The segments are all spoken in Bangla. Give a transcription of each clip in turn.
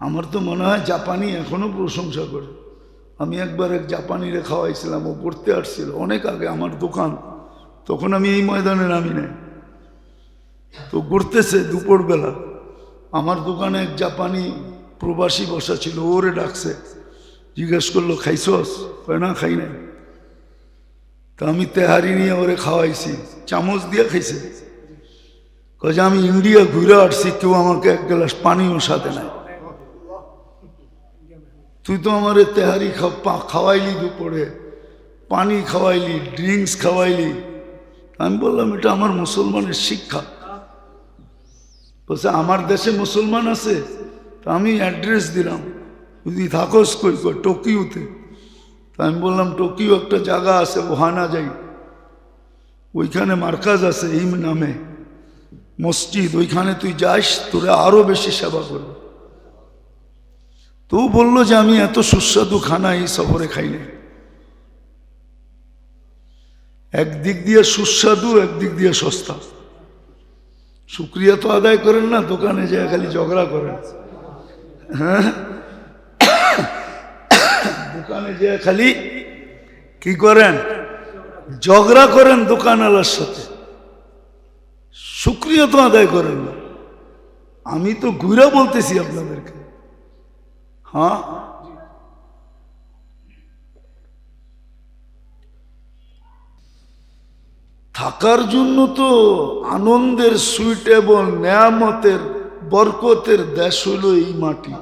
আমার তো মনে হয় জাপানি এখনও প্রশংসা করে। আমি একবার এক জাপানিরে খাওয়াইছিলাম, ও পড়তে আসছিল, অনেক আগে আমার দোকান। তখন আমি এই ময়দানে নামি নাই। তো ঘুরতেছে দুপুরবেলা। আমার দোকানে এক জাপানি প্রবাসী বসা ছিল, ওরে ডাকছে। জিজ্ঞেস করল, খাইছস? কয়, না, খাই নাই। তা আমি তেহারি নিয়ে ওরে খাওয়াইছি, চামচ দিয়ে খাইছে। কয় যে, আমি ইন্ডিয়া ঘুরে আসছি, কেউ আমাকে এক গ্লাস পানিও সাথে নাই। তুই তো আমার তেহারি খাওয়াইলি দুপুরে, পানি খাওয়াইলি, ড্রিঙ্কস খাওয়াইলি। আমি বললাম, এটা আমার মুসলমানের শিক্ষা। বলছে, আমার দেশে মুসলমান আছে, তা আমি অ্যাড্রেস দিলাম। যদি থাকস কই কই, টোকিওতে? তা আমি বললাম, টোকিও একটা জায়গা আছে, ওহানা যাই। ওইখানে মার্কাজ আছে, এই নামে। মসজিদ, ওইখানে তুই যাস তোরা আরও বেশি সেবা করবে। তো বলল যে আমি এত সুস্বাদু খানা এই সফরে খাই নাই। একদিক দিয়ে সুস্বাদু, একদিক দিয়ে সস্তা। শুক্রিয়া তো আদায় করেন না, দোকানে যায় খালি ঝগড়া করেন। হ্যাঁ? দোকানে যায় খালি কি করেন? ঝগড়া করেন দোকানওয়ালার সাথে। শুক্রিয়া তো আদায় করেন না। আমি তো ঘুরা বলতেছি আপনাদেরকে। হ্যাঁ? থাকার জন্য তো আনন্দের সুইটেবল নেয়ামতের, বরকতের দেশ হলো এই মাটি।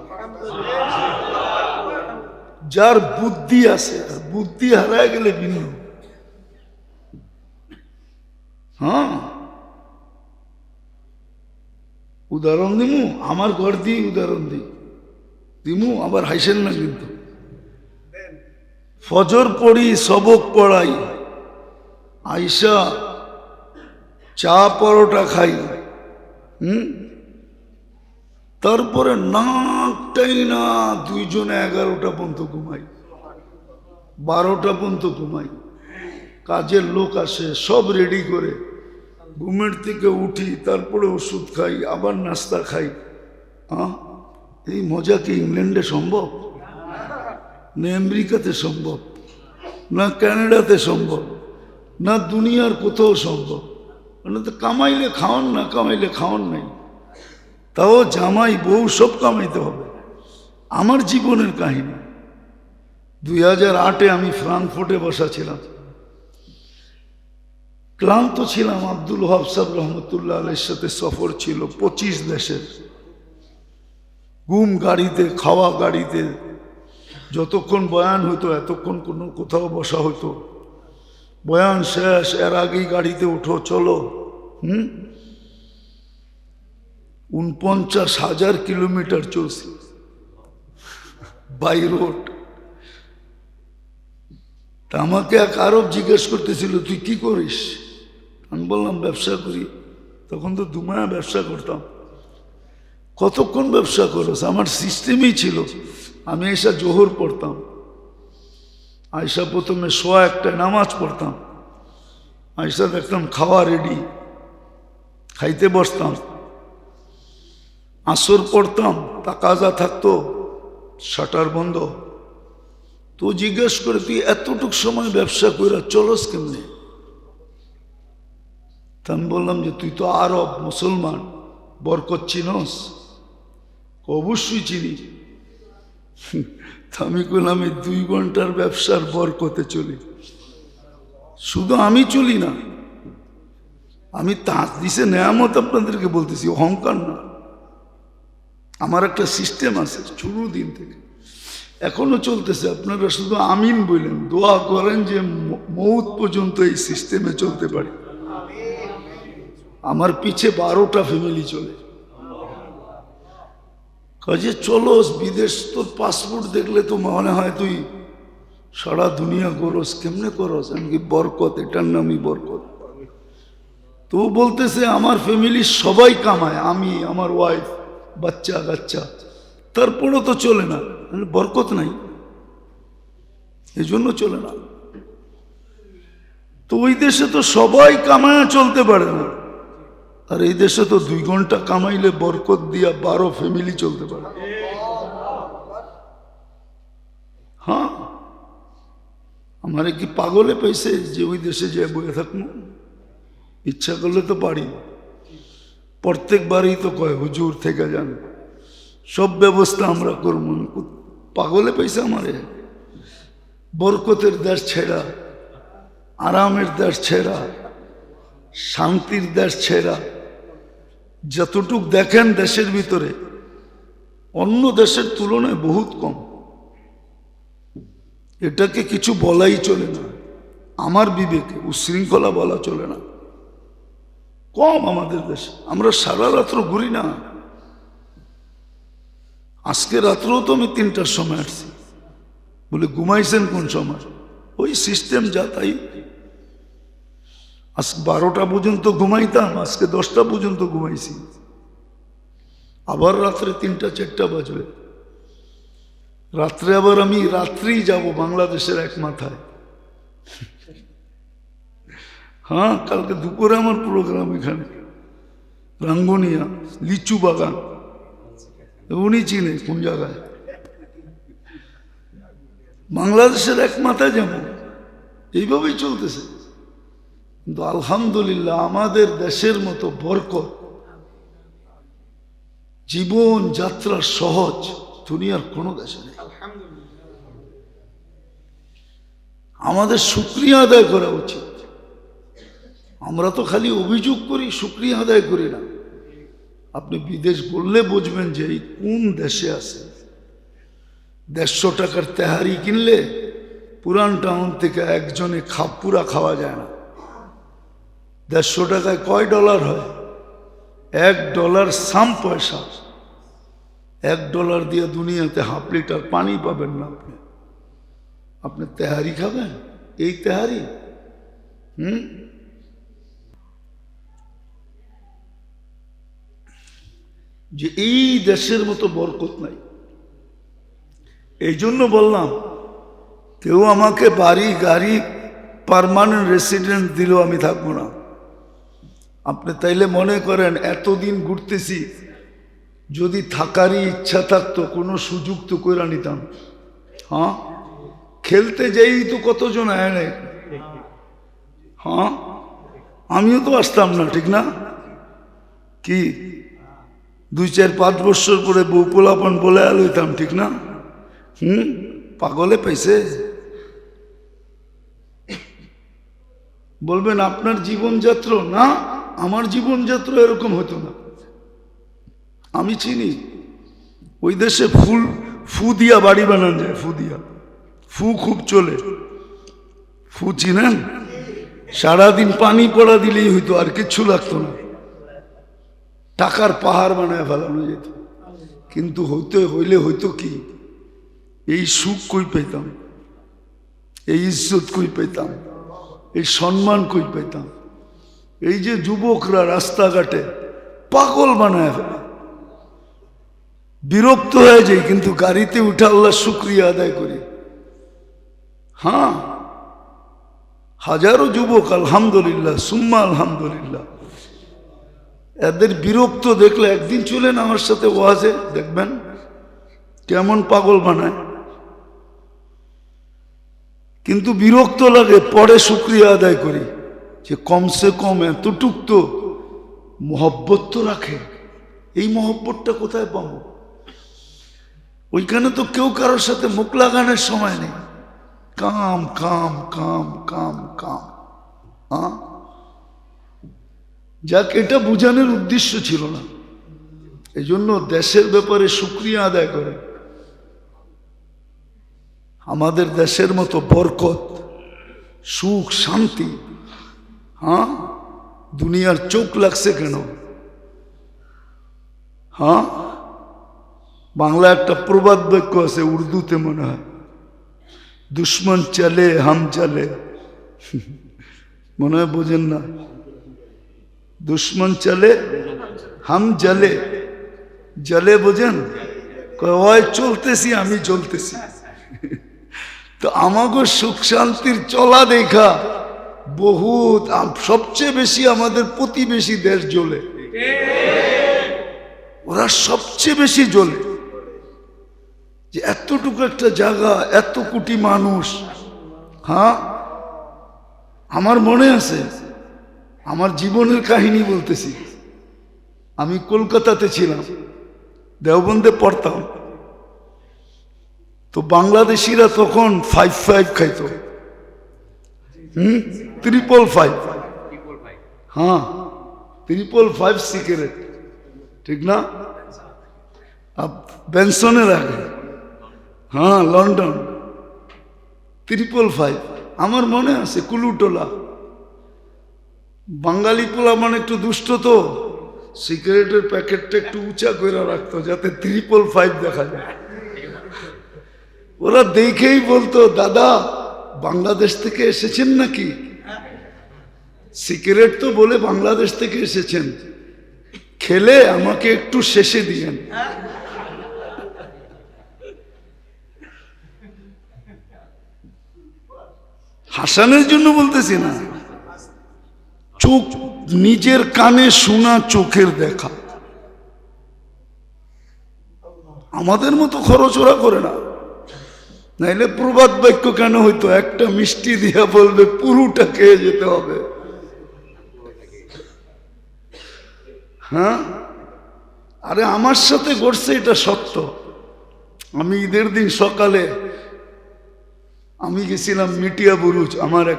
যার বুদ্ধি আছে বুদ্ধি হারায় গেলে ভিন্ন। হ্যাঁ? উদাহরণ দিমু? আমার ঘর দিয়ে উদাহরণ দিই। দিমু আবার হাইসেন না কিন্তু। ফজর পড়ি সবক পড়াই। আইসা চা পরোটা খাই। হুম? তারপরে নাকটাই না দুইজনে এগারোটা পর্যন্ত ঘুমাই। বারোটা পর্যন্ত ঘুমাই। কাজের লোক আসে সব রেডি করে। ঘুমের থেকে উঠি তারপরে ওষুধ খাই আবার নাস্তা খাই। হ্যাঁ এই মজা কি ইংল্যান্ডে সম্ভব? না আমেরিকাতে সম্ভব? না কানাডাতে সম্ভব? না দুনিয়ার কোথাও সম্ভব? মানে তো কামাইলে খাওয়ান, না কামাইলে খাওয়ান নাই। তাও জামাই, বউ সব কামাইতে হবে। আমার জীবনের কাহিনী। দুই হাজার আটে আমি ফ্রাঙ্কফুর্টে বসা ছিলাম। ক্লান্ত ছিলাম। আব্দুল হাফসাব রহমতুল্লাহ আলের সাথে সফর ছিল পঁচিশ দেশের। ঘুম গাড়িতে, খাওয়া গাড়িতে, যতক্ষণ বয়ান হতো এতক্ষণ কোনো কোথাও বসা হতো বয়ান শেষ, এর আগেই গাড়িতে উঠো চলো, হুম? উনপঞ্চাশ হাজার কিলোমিটার চলছি। By road. তা আমাকে এক আরব জিজ্ঞেস করতেছিল, তুই কি করিস? আমি বললাম, ব্যবসা করি। তখন তো দুমায়া ব্যবসা করতাম। কতক্ষণ ব্যবসা করস আমার সিস্টেমই ছিল। আমি এসা জোহর পড়তাম। আয়সা প্রথমে সোয়া একটা নামাজ পড়তাম। আয়সা দেখতাম খাওয়া রেডি খাইতে বসতাম। আসর পড়তাম, তাকাজা থাকতো, শাটার বন্ধ। তো জিজ্ঞেস করে, তুই এতটুক সময় ব্যবসা করে চলস কেমনে? তা আমি বললাম যে, তুই তো আরব, মুসলমান, বরকত চিনস? অবশ্যই চিনি। তা আমি দুই ঘণ্টার ব্যবসার বরকতে চলি। শুধু আমি চলি না, আমি তাঁত দিছে নেয়ামত আপনাদেরকে বলতেছি, অহংকার না। আমার একটা সিস্টেম আছে শুরু দিন থেকে। এখনও চলতেছে, আপনারা শুধু আমিন বললেন দোয়া করেন যে মৌত পর্যন্ত এই সিস্টেমে চলতে পারি। আমার পিছে বারোটা ফ্যামিলি চলে। কাজে চলো, বিদেশ তোর পাসপোর্ট দেখলে তো মনে হয় তুই সারা দুনিয়া করস কেমনে করস? এমনকি বরকত? এটার নামই বরকত। তো বলতেছে, আমার ফ্যামিলির সবাই কামায়, আমি, আমার ওয়াইফ বাচ্চা, কাচ্চা। তারপরেও তো চলে না। মানে বরকত নাই। এই জন্য চলে না। তো ওই দেশে তো সবাই কামায় চলতে পারে না। আর এই দেশে তো দুই ঘণ্টা কামাইলে বরকত দিয়া বারো ফ্যামিলি চলতে পারে। হ্যাঁ? আমারে কি পাগলে পাইছে যে ওই দেশে যে বয়ে থাকব? ইচ্ছা করলে তো পারি। প্রত্যেকবারই তো কয়, হুজুর থেকে যান। সব ব্যবস্থা আমরা করব। পাগলে পাইছে আমারে। বরকতের দেশ ছেড়া, আরামের দেশ ছেড়া, শান্তির দেশ ছেড়া যতটুক দেখেন দেশের ভিতরে, অন্য দেশের তুলনায় বহুত কম। এটাকে কিছু বলাই চলে না। আমার বিবেকে উশৃঙ্খলা বলা চলে না। কম আমাদের দেশে। আমরা সারা রাত্র ঘুরি না। আজকে রাত্রেও তো আমি তিনটার সময় আসছি। বলে, ঘুমাইছেন কোন সময়? ওই সিস্টেম যা তাই। আজ বারোটা পর্যন্ত ঘুমাইতাম, আজকে দশটা পর্যন্ত ঘুমাইছি। আবার রাত্রে তিনটা, চারটা বাজবে। রাত্রে আবার আমি রাত্রেই যাব বাংলাদেশের এক মাথায়। হ্যাঁ কালকে দুপুরে আমার প্রোগ্রাম এখানে। রাঙ্গনিয়া, লিচু বাগান। উনি চিনে কোন জায়গায়? বাংলাদেশের এক মাথায় যেমন, এইভাবেই চলতেছে। কিন্তু আলহামদুলিল্লাহ আমাদের দেশের মতো বরকত। জীবন যাত্রা সহজ দুনিয়ার কোনো দেশে নেই। আমাদের শুক্রিয়া আদায় করা উচিত। আমরা তো খালি অভিযোগ করি শুক্রিয়া আদায় করি না। আপনি বিদেশ বললে বুঝবেন যে এই কোন দেশে আছে। দেড়শো টাকার তেহারি কিনলে পুরান টাউন থেকে একজনে খাপ পুরা খাওয়া যায় না। দেড়শো টাকায় কয় ডলার হয়? এক ডলার সাম পয়সা। এক ডলার দিয়ে দুনিয়াতে হাফ লিটার পানি পাবেন না আপনি। আপনি তেহারি খাবেন? এই তেহারি? হুম? যে এই দেশের মতো বরকত নাই। এই জন্য বললাম, কেউ আমাকে বাড়ি, গাড়ি পারমানেন্ট রেসিডেন্ট দিল আমি থাকব না। আপনি তাইলে মনে করেন এতদিন ঘুরতেছি, যদি থাকারই ইচ্ছা থাকতো, কোনো সুযোগ তো করে নিতাম। হ্যাঁ? খেলতে যাই তো কতজন আয় নাই হ্যাঁ? আমিও তো আসতাম না, ঠিক না? কি? দুই চার পাঁচ বছর পরে বউ পোলাপন বলে আলইতাম ঠিক না? হুম? পাগলে পাইছে? বলবেন আপনার জীবনযাত্রা, না? আমার জীবনযাত্রা এরকম হতো না। আমি চিনি, ওই দেশে ফুল, ফু দিয়া বাড়ি বানান যায়, ফু দিয়া। ফু খুব চলে। ফু চিনেন? সারাদিন পানি পড়া দিলেই হইতো, আর কিচ্ছু লাগতো না। টাকার পাহাড় বানায় ফেলানো যেত। কিন্তু হইতে, হইলে হইতো কি? এই সুখ কই পেতাম এই ইজ্জত কই পেতাম এই সম্মান কই পেতাম এই যে যুবকরা রাস্তাঘাটে পাগল বানায় ফেলে। বিরক্ত হয়ে যাই কিন্তু গাড়িতে উঠে আল্লাহ শুক্রিয়া আদায় করি। হ্যাঁ হাজারো যুবক, আলহামদুলিল্লাহ, সুম্মা আলহামদুলিল্লাহ। এদের বিরক্ত দেখলে একদিন চলেন আমার সাথে ওয়াজে, দেখবেন কেমন পাগল বানায়। কিন্তু বিরক্ত লাগে, পরে শুক্রিয়া আদায় করি। যে কমসে কম এতটুক তো মহব্বত তো রাখে। এই মহব্বতটা কোথায় পাবো? ওইখানে তো কেউ কারোর সাথে মুখ লাগানোর সময় নেই। কাম কাম কাম কাম কাম। হ্যাঁ যাক, এটা বোঝানোর উদ্দেশ্য ছিল না। এই জন্য দেশের ব্যাপারে সুক্রিয়া আদায় করে। আমাদের দেশের মতো বরকত, সুখ, শান্তি হ্যাঁ দুনিয়ার চোখ লাগছে কেন হ্যাঁ বাংলা একটা প্রবাদ বাক্য আছে উর্দুতে মনে হয় দুশ্মন চলে হাম চলে মনে হয় বোঝেন না দুশ্মন চলে হাম জলে জলে বোঝেন কয়, চলতেছি আমি চলতেছি তো আমাকে সুখ শান্তির চলা দেখা বহুত সবচেয়ে বেশি আমাদের প্রতিবেশী দেশ জ্বলে। ওরা সবচেয়ে বেশি জ্বলে। যে এতটুকু একটা জায়গা, এত কোটি মানুষ। হ্যাঁ? আমার মনে আছে, আমার জীবনের কাহিনী বলতেছি। আমি কলকাতাতে ছিলাম, দেওবন্দে পড়তাম। তো বাংলাদেশিরা তখন ফাইভ ফাইভ খাইতো। হুম ত্রিপল ফাইভ হ্যাঁ ত্রিপল ফাইভ সিগারেট ঠিক না? বেনসনের আগে হ্যাঁ লন্ডন ত্রিপল ফাইভ আমার মনে আছে কুলুটোলা। বাঙালি পোলা মানে একটু দুষ্ট তো। সিগারেটের প্যাকেটটা একটু উঁচা করে রাখতো যাতে ত্রিপল ফাইভ দেখা যায়। ওরা দেখেই বলতো দাদা বাংলাদেশ থেকে এসেছেন নাকি? সিগারেট তো বলে বাংলাদেশ থেকে এসেছেন। খেলে আমাকে একটু শেষে দিয়েন। হাসানের জন্য বলতেছি না। চোখ, নিজের কানে শোনা চোখের দেখা। আমাদের মতো খরচ ওরা করে না। নাইলে প্রবাদ বাক্য কেন হইতো? একটা মিষ্টি দিয়া বলবে, পুরুটা খেয়ে যেতে হবে। হ্যাঁ? আরে আমার সাথে ঘটছে এটা সত্য। আমি ঈদের দিন সকালে, আমি গেছিলাম মিটিয়া বুরুজ, আমার এক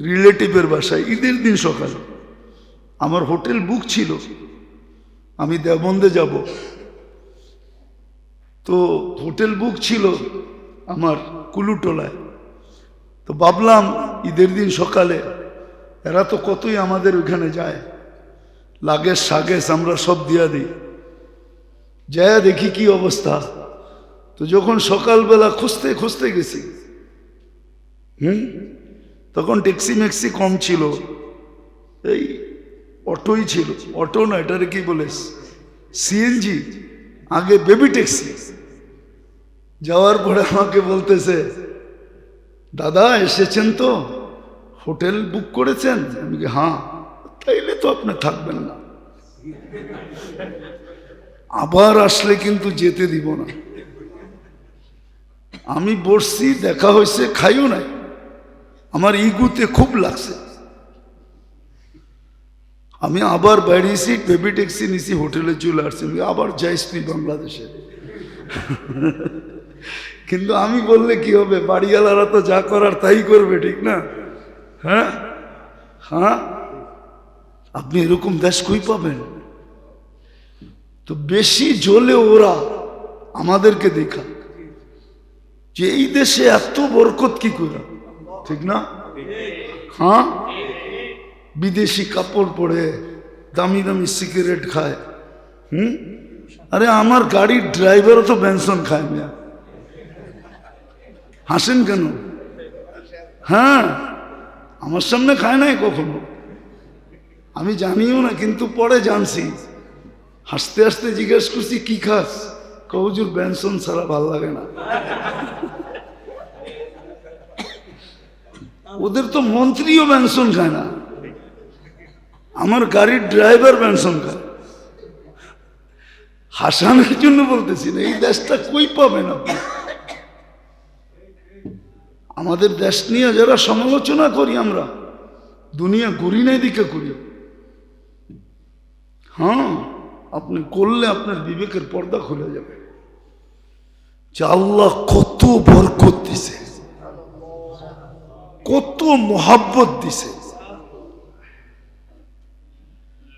রিলেটিভের বাসায়, ঈদের দিন সকালে। আমার হোটেল বুক ছিল। আমি দেবন্দে যাব। তো হোটেল বুক ছিল। আমার কুলুটোলায় তো ভাবলাম, ঈদের দিন সকালে এরা তো কতই আমাদের ওইখানে যায়। লাগেজ সাগেস আমরা সব দিয়া দিই। যায় দেখি কি অবস্থা। তো যখন সকালবেলা খুঁজতে খুঁজতে গেছি, হুম? তখন ট্যাক্সি ম্যাক্সি কম ছিল। এই অটোই ছিল। অটো না, এটারে কি বলে? সিএনজি আগে বেবি ট্যাক্সি। যাওয়ার পরে আমাকে বলতেছে, দাদা, এসেছেন তো? হোটেল বুক করেছেন? আমি হ্যাঁ তাইলে তো আপনি থাকবেন না। আবার আসলে কিন্তু যেতে দিব না। আমি বসছি, দেখা হয়েছে, খাইও নাই। আমার ইগুতে খুব লাগছে। আমি আবার বেরিয়েছি, বেবি ট্যাক্সি নিছি, হোটেলে চলে আসছি। আবার যাইস বাংলাদেশে? কিন্তু আমি বললে কি হবে? বাড়িওয়ালারা তো যা করার তাই করবে, ঠিক না? হ্যাঁ? হ্যাঁ? আপনি এরকম দেশ কই পাবেন? তো বেশি জ্বলে ওরা আমাদেরকে দেখা। যে এই দেশে এত বরকত কি করে? ঠিক না? হ্যাঁ? বিদেশি কাপড় পরে দামি দামি সিগারেট খায়। হুম? আরে আমার গাড়ির ড্রাইভারও তো বেনসন খায় মিয়া হাসেন কেন? হ্যাঁ আমার সামনে খায় নাই কখনো। আমি জানিও না, কিন্তু পরে জানছি। হাসতে হাসতে জিজ্ঞেস করছি, কি খাস? কহুজুর বেনসন ছাড়া ভালো লাগে না। ওদের তো মন্ত্রীও বেনসন খায় না। আমার গাড়ির ড্রাইভার বেনসন খায়। হাসানের জন্য বলতেছি না, এই দেশটা কই পাবেন আপনি? আমাদের দেশ নিয়ে যারা সমালোচনা করি আমরা, দুনিয়া ঘুরি নাই দিকে করি হ্যাঁ আপনি করলে আপনার বিবেকের পর্দা খুলে যাবে। যে আল্লাহ কত বরকত দিছে, কত মোহাব্বত দিছে,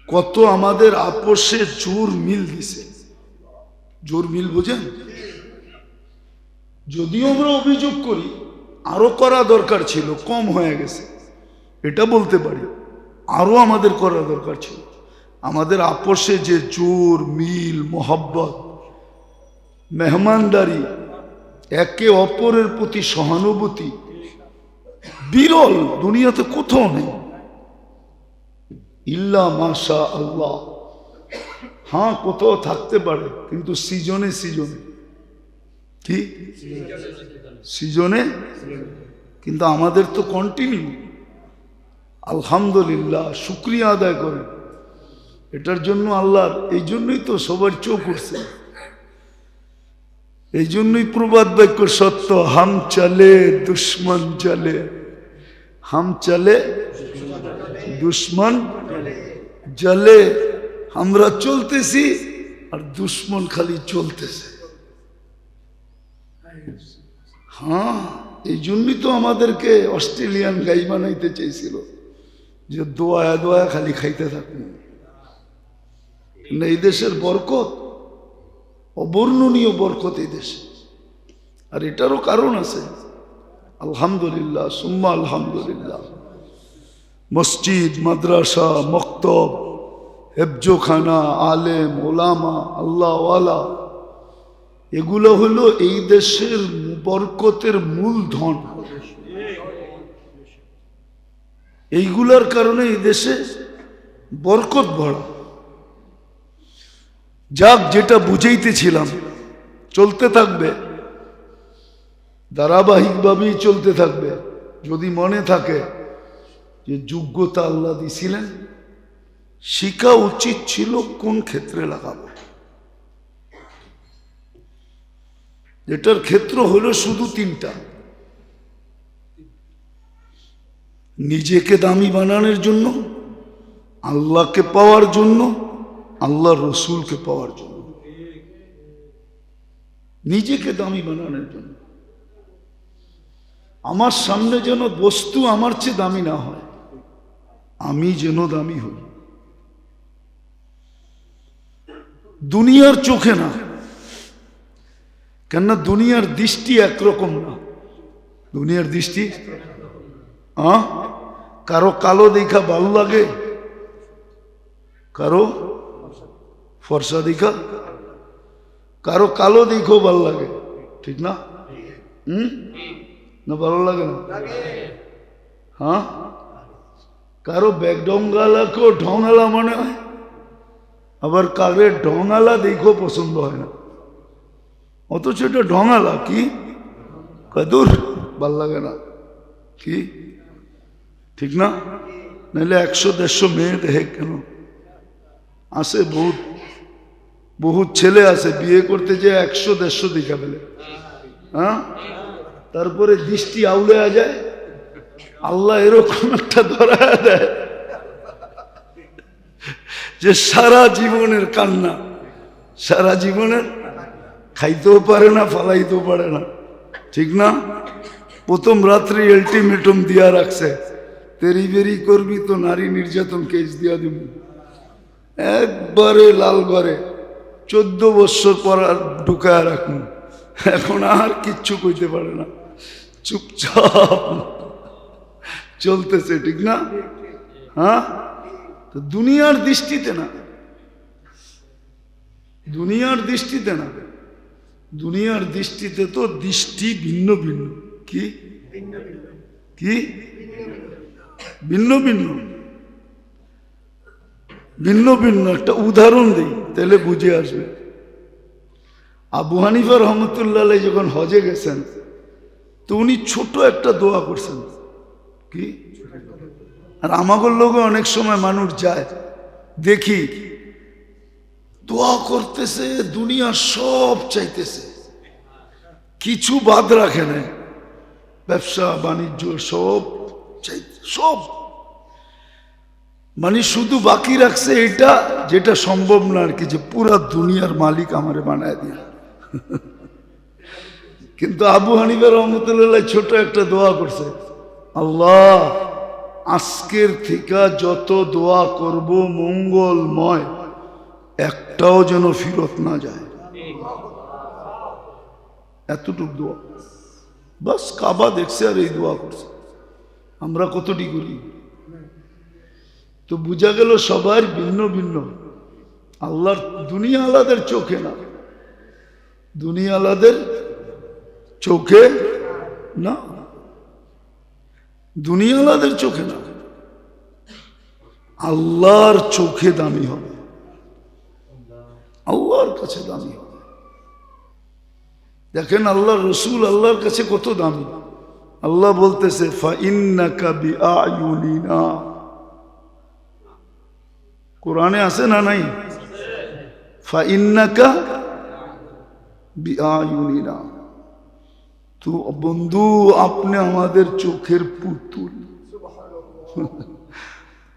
কত আমাদের আপোষে জোর মিল দিছে। জোর মিল বোঝেন? যদিও আমরা অভিযোগ করি আরও করা দরকার ছিল, কম হয়ে গেছে। এটা বলতে পারি, আরও আমাদের করা দরকার ছিল। আমাদের আপোষে যে জোর, মিল, মোহাব্বত, মেহমানদারি, একে অপরের প্রতি সহানুভূতি, বিরল, দুনিয়াতে কোথাও নেই। ইল্লা মাশা আল্লাহ হ্যাঁ কোথাও থাকতে পারে, কিন্তু সিজনে সিজনে। কি? সিজনে, কিন্তু আমাদের তো কন্টিনিউ আলহামদুলিল্লাহ, শুক্রিয়া আদায় করেন এটার জন্য আল্লাহর, এই জন্যই তো সবার চোখ উঠছে। এই জন্যই প্রবাদ বাক্য সত্য, হাম চলে, দুশ্মন চলে। হাম চলে, দুশ্মন জলে আমরা চলতেছি, আর দুশ্মন খালি চলতেছে। হ্যাঁ এই জন্যই তো আমাদেরকে অস্ট্রেলিয়ান গাই বানাইতে চেয়েছিল যে দোয়া দোয়া খালি খাইতে থাকুন। এই দেশের বরকত, অবর্ণনীয় বরকত এই দেশে। আর এটারও কারণ আছে, আলহামদুলিল্লাহ, সুম্মা আলহামদুলিল্লাহ। মসজিদ, মাদ্রাসা, মক্তব, হেফজোখানা, আলেম, ওলামা, আল্লাহওয়ালা এগুলো হলো এই দেশের বরকতের মূল ধন এইগুলার কারণে এই দেশে বরকত ভরা যাক, যেটা বুঝাইতেছিলাম, চলতে থাকবে। ধারাবাহিকভাবেই চলতে থাকবে। যদি মনে থাকে যে যোগ্যতা আল্লাহ দিছিলেন, শিখা উচিত ছিল কোন ক্ষেত্রে লাগাবো। এটার ক্ষেত্র হলো শুধু তিনটা। নিজেকে দামি বানানোর জন্য, আল্লাহকে পাওয়ার জন্য আল্লাহ রসুলকে পাওয়ার জন্য। নিজেকে দামি বানানোর জন্য। আমার সামনে যেন বস্তু আমার চেয়ে দামি না হয়, আমি যেন দামি হই। দুনিয়ার চোখে না। কেননা দুনিয়ার দৃষ্টি একরকম না। দুনিয়ার দৃষ্টি? কারও কালো দেখা ভালো লাগে? কারও ফর্সা দেখা? কারও কালো দেখেও ভালো লাগে। ঠিক না? হুম? না ভালো লাগে না? হ্যাঁ? কারও ব্যাগডঙ্গালাকেও ঢঙালা মনে হয়? আবার কারে ঢঙালা দেখেও পছন্দ হয় না। অথচ এটা ঢঙালা, কি? কাদুর ভালো লাগে না। কি? ঠিক না? নাহলে একশো, দেড়শো মেয়ে দেখে কেন? আসে বহুত বহুত ছেলে আছে, বিয়ে করতে যে একশো, দেড়শো দেখা ফেলে। হ্যাঁ? তারপরে দৃষ্টি আউলে যায়, আল্লাহ এরকম একটা ধরা দেয় যে সারা জীবনের কান্না, সারা জীবনের খাইতেও পারে না, ফালাইতেও পারে না। ঠিক না? প্রথম রাত্রি আলটিমেটাম দিয়া রাখছে। তেরি বেরি করবি তো নারী নির্যাতন কেস দিয়া দিব। একবারে লাল ঘরে। চোদ্দ বৎসর পর আর ঢুকায় রাখুন এখন আর কিচ্ছু কইতে পারে না। চুপচাপ। চলতেছে, ঠিক না? হ্যাঁ? তো দুনিয়ার দৃষ্টিতে না। দুনিয়ার দৃষ্টিতে না। দুনিয়ার দৃষ্টিতে তো দৃষ্টি ভিন্ন ভিন্ন। কি? কি? ভিন্ন ভিন্ন। ভিন্ন ভিন্ন। একটা উদাহরণ দিই, তাহলে বুঝে আসবে। আবু হানিফা রহমতুল্লাহ যখন হজে গেছেন, তো উনি ছোট একটা দোয়া করছেন। কি? আর আমাগর লোকে অনেক সময় মানুষ যায়, দেখি দোয়া করতেছে, দুনিয়া সব চাইতেছে। কিছু বাদ রাখে না ব্যবসা, বাণিজ্য সব সব। মানে শুধু বাকি রাখছে এটা, যেটা সম্ভব না আর কি, যে পুরা দুনিয়ার মালিক আমারে বানায় দিয়ে। কিন্তু আবু হানিফা রহমতুল্লাহ ছোট একটা দোয়া করছে। আল্লাহ, আজকের থেকে যত দোয়া করব মঙ্গলময়। একটাও যেন ফিরত না যায়। এতটুক দোয়া। বাস কাবা দেখছে আর এই দোয়া করছে। আমরা কতটি করি? তো বোঝা গেল সবার ভিন্ন ভিন্ন। আল্লাহর দুনিয়া আলাদের চোখে না। দুনিয়া আলাদের চোখে না। দুনিয়া আলাদের চোখে না। আল্লাহর চোখে দামি হবে। আল্লাহর কাছে দামি হবে। দেখেন আল্লাহ রসুল আল্লাহর কাছে কত দামি। আল্লাহ বলতেছে কোরআনে আছে না নাই? ফাইন্নাকা বিআয়ুনিনা। তো বন্ধু, আপনি আমাদের চোখের পুতুল।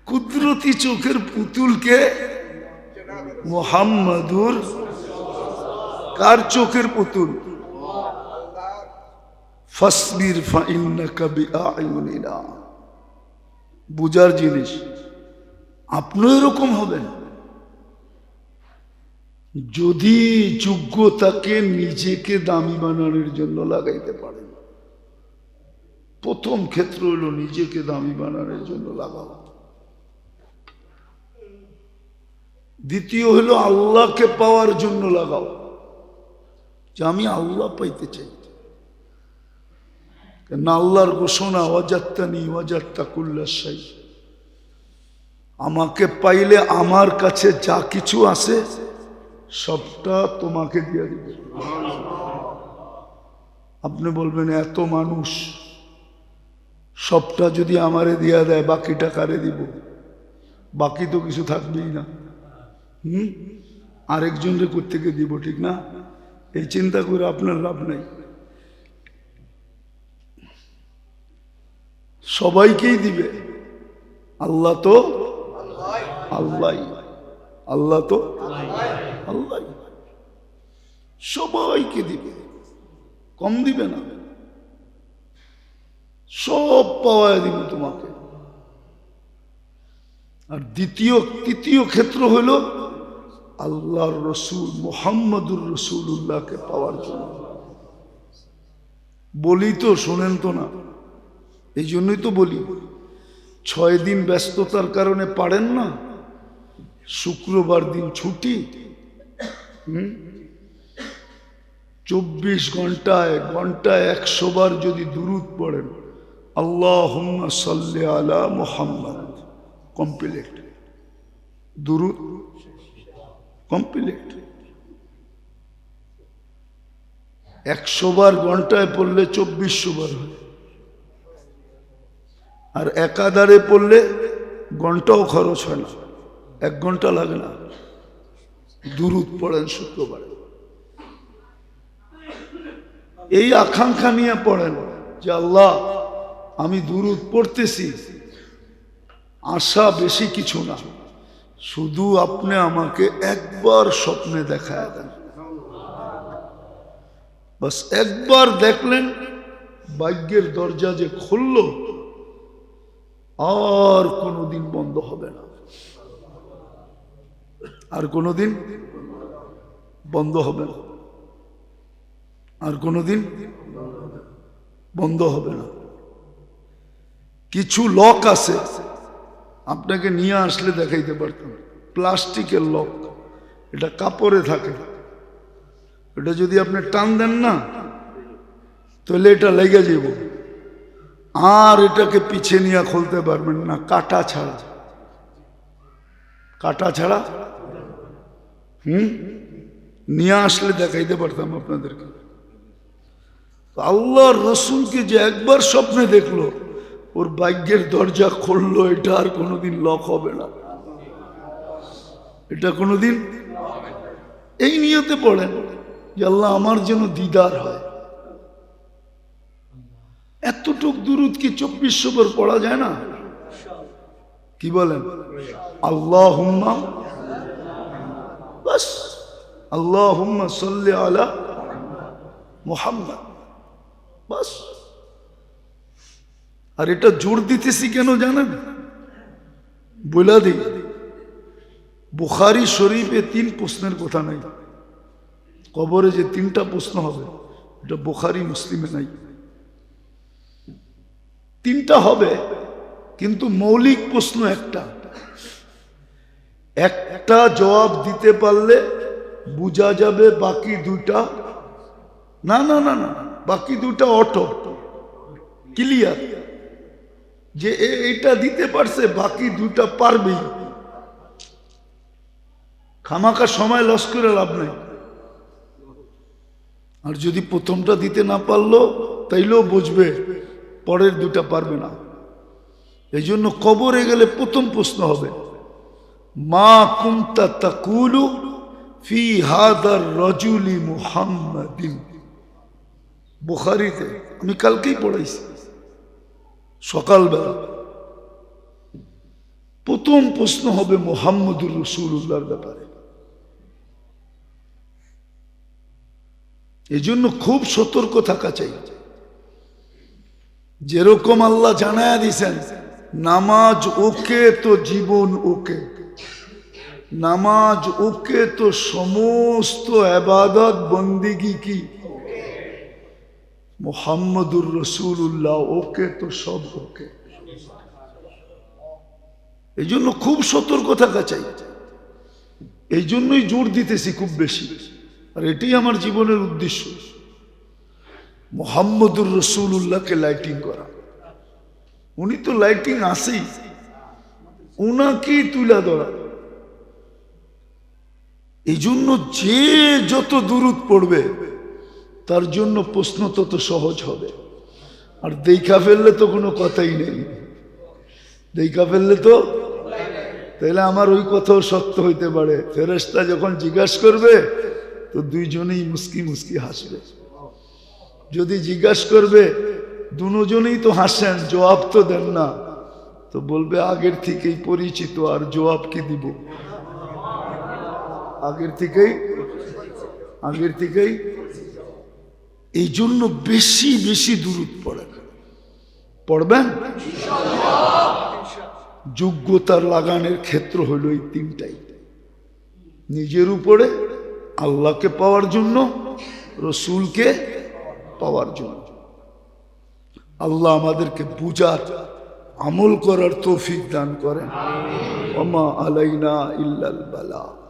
কুদরতি চোখের পুতুলকে মোহাম্মদুর কার চোখের পুতুল? ফসবির বুজার জিনিস, আপনিও এরকম হবেন। যদি যোগ্যতাকে নিজেকে দামি বানানোর জন্য লাগাইতে পারেন। প্রথম ক্ষেত্র হলো নিজেকে দামি বানানোর জন্য লাগাও। দ্বিতীয় হলো আল্লাহকে পাওয়ার জন্য লাগাও, যে আমি আল্লাহ পাইতে চাই। কেন আল্লাহর ঘোষণা অজাত্তানি অজাত্তা কুল্লাশাই আমাকে পাইলে আমার কাছে যা কিছু আছে, সবটা তোমাকে দিয়ে দিবে। আপনি বলবেন, এত মানুষ, সবটা যদি আমারে দিয়া দেয়, বাকিটা কারে দিব? বাকি তো কিছু থাকবেই না। হুম? আরেকজনকে কোথেকে দিব, ঠিক না? এই চিন্তা করে আপনার লাভ নাই। সবাইকেই দিবে। আল্লাহ তো আল্লাহ। আল্লাহ তো আল্লাহ। সবাইকে দিবে। কম দিবে না। সব পাওয়া দিব তোমাকে। আর দ্বিতীয়, তৃতীয় ক্ষেত্র হল আল্লাহর রসুল, মোহাম্মদুর রসুল্লাহকে পাওয়ার জন্য। বলি তো, শোনেন তো না। এই জন্যই তো বলি, ছয় দিন ব্যস্ততার কারণে পারেন না। শুক্রবার দিন ছুটি। হুম? চব্বিশ ঘন্টায় ঘন্টায় একশো বার যদি দুরুদ পড়েন আল্লাহ সাল্লি আলা মোহাম্মদ। কমপ্লিট। দুরুদ কমপ্লিট একশো বার ঘন্টায় পড়লে চব্বিশশো বার হয়। আর একাধারে পড়লে ঘন্টাও খরচ হয় না। এক ঘণ্টা লাগে না। দুরুদ পড়েন শুক্রবারে। এই আকাঙ্ক্ষা নিয়ে পড়েন যে আল্লাহ, আমি দুরুদ পড়তেছি, আশা বেশি কিছু না। শুধু আপনি আমাকে একবার স্বপ্নে দেখায় দেন। বাস একবার দেখলেন, ভাগ্যের দরজা যে খুলল, আর কোনোদিন বন্ধ হবে না। আর কোনোদিন বন্ধ হবে না। আর কোনোদিন বন্ধ হবে না। কিছু লক আছে। আপনাকে নিয়ে আসলে দেখাইতে পারতাম। প্লাস্টিকের লক। এটা কাপড়ে থাকে। এটা যদি আপনি টান দেন না, তাহলে এটা লেগে যাব আর এটাকে পিছিয়ে নিয়ে খুলতে পারবেন না, কাটা ছাড়া। কাটা ছাড়া? হুম? নিয়ে আসলে দেখাইতে পারতাম আপনাদেরকে। আল্লাহর রসুলকে যে একবার স্বপ্নে দেখল ওর ভাগ্যের দরজা খুললো, এটা আর কোনোদিন লক হবে না। এটা কোনোদিন এই নিয়তে পড়েন যে আল্লাহ আমার যেন দিদার হয়। এতটুক দুরুদ কি চব্বিশশো বার পড়া যায় না? কি বলেন? আল্লাহ হুম্মা বাস আল্লাহ হুম্মা সাল্লি আলা মোহাম্মদ, বাস। আর এটা জোর দিতেছি কেন জানেন? বইলা দিই বুখারি শরীফে তিন প্রশ্নের কথা নাই। কবরে যে তিনটা প্রশ্ন হবে, এটা বুখারি মুসলিমে নাই। তিনটা হবে, কিন্তু মৌলিক প্রশ্ন একটা। একটা জবাব দিতে পারলে বোঝা যাবে বাকি দুটা না না না না, বাকি দুটা অটো ক্লিয়ার। যে এইটা দিতে পারছে, বাকি দুটা পারবেই। খামাকা সময় লস করে লাভ নাই। আর যদি প্রথমটা দিতে না পারল, তাইলেও বুঝবে পরের দুটা পারবে না। এই জন্য কবরে গেলে প্রথম প্রশ্ন হবে, মা কুমতা তাকুলু ফি হাদার রজুলি মুহাম্মাদিন? বুখারিতে, আমি কালকেই পড়াইছি। সকালবেলা প্রথম প্রশ্ন হবে মোহাম্মদুর রসুল্লাহর ব্যাপারে। এই জন্য খুব সতর্ক থাকা চাই। যেরকম আল্লাহ জানায় দিছেন নামাজ ওকে তো জীবন ওকে। নামাজ ওকে তো সমস্ত আবাদত বন্দিগি কি? মোহাম্মদুর রসুল্লাহ ওকে তো সব ওকে। এই জন্য খুব সতর্ক থাকা চাই। এই জন্যই জোর দিতেছি খুব বেশি। আর এটি আমার জীবনের উদ্দেশ্য। মোহাম্মদুর রসুল্লাহকে লাইটিং করা। উনি তো লাইটিং আসেই উনাকেই তুলা ধরা। এই জন্য যে যত দূরত পড়বে তার জন্য প্রশ্ন তত সহজ হবে। আর দেখা ফেললে তো কোনো কথাই নেই। দেখা ফেললে তো তাহলে আমার ওই কথাও সত্য হইতে পারে। ফেরেস্তা যখন জিজ্ঞাসা করবে, তো দুইজনেই মুস্কি মুস্কি হাসবে। যদি জিজ্ঞাসা করবে, দুজনেই তো হাসেন, জবাব তো দেন না। তো বলবে, আগের থেকেই পরিচিত, আর জবাব কি দিব? আগের থেকেই আগের থেকেই এই জন্য বেশি বেশি দূরত পড়েন পড়বেন? যোগ্যতার লাগানের ক্ষেত্র হলো এই তিনটাই। নিজের উপরে আল্লাহকে পাওয়ার জন্য, রসুলকে পাওয়ার জন্য। আল্লাহ আমাদেরকে বুঝার আমল করার তৌফিক দান করেন। ওমা আলাইনা ইল্লাল বালা।